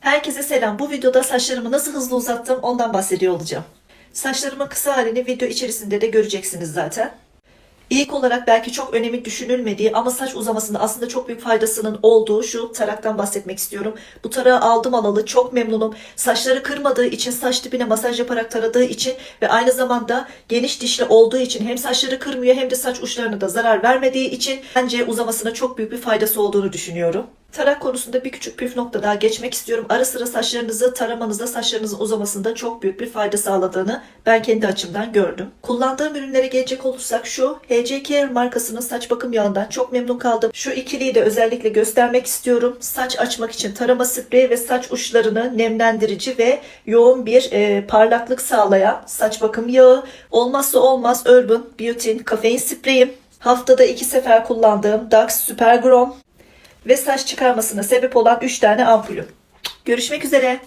Herkese selam. Bu videoda saçlarımı nasıl hızlı uzattım ondan bahsediyor olacağım. Saçlarımın kısa halini video içerisinde de göreceksiniz zaten. İlk olarak belki çok önemi düşünülmediği ama saç uzamasında aslında çok büyük faydasının olduğu şu taraktan bahsetmek istiyorum. Bu tarağı aldım alalı çok memnunum. Saçları kırmadığı için saç dibine masaj yaparak taradığı için ve aynı zamanda geniş dişli olduğu için hem saçları kırmıyor hem de saç uçlarına da zarar vermediği için bence uzamasına çok büyük bir faydası olduğunu düşünüyorum. Tarak konusunda bir küçük püf nokta daha geçmek istiyorum. Ara sıra saçlarınızı taramanızda saçlarınızın uzamasında çok büyük bir fayda sağladığını ben kendi açımdan gördüm. Kullandığım ürünlere gelecek olursak şu HC Care markasının saç bakım yağından çok memnun kaldım. Şu ikiliyi de özellikle göstermek istiyorum. Saç açmak için tarama spreyi ve saç uçlarını nemlendirici ve yoğun bir e, parlaklık sağlayan saç bakım yağı. Olmazsa olmaz Urban Beauty'in kafein spreyim. Haftada iki sefer kullandığım Dax Super Grom ve saç çıkarmasına sebep olan 3 tane ampulüm. Görüşmek üzere.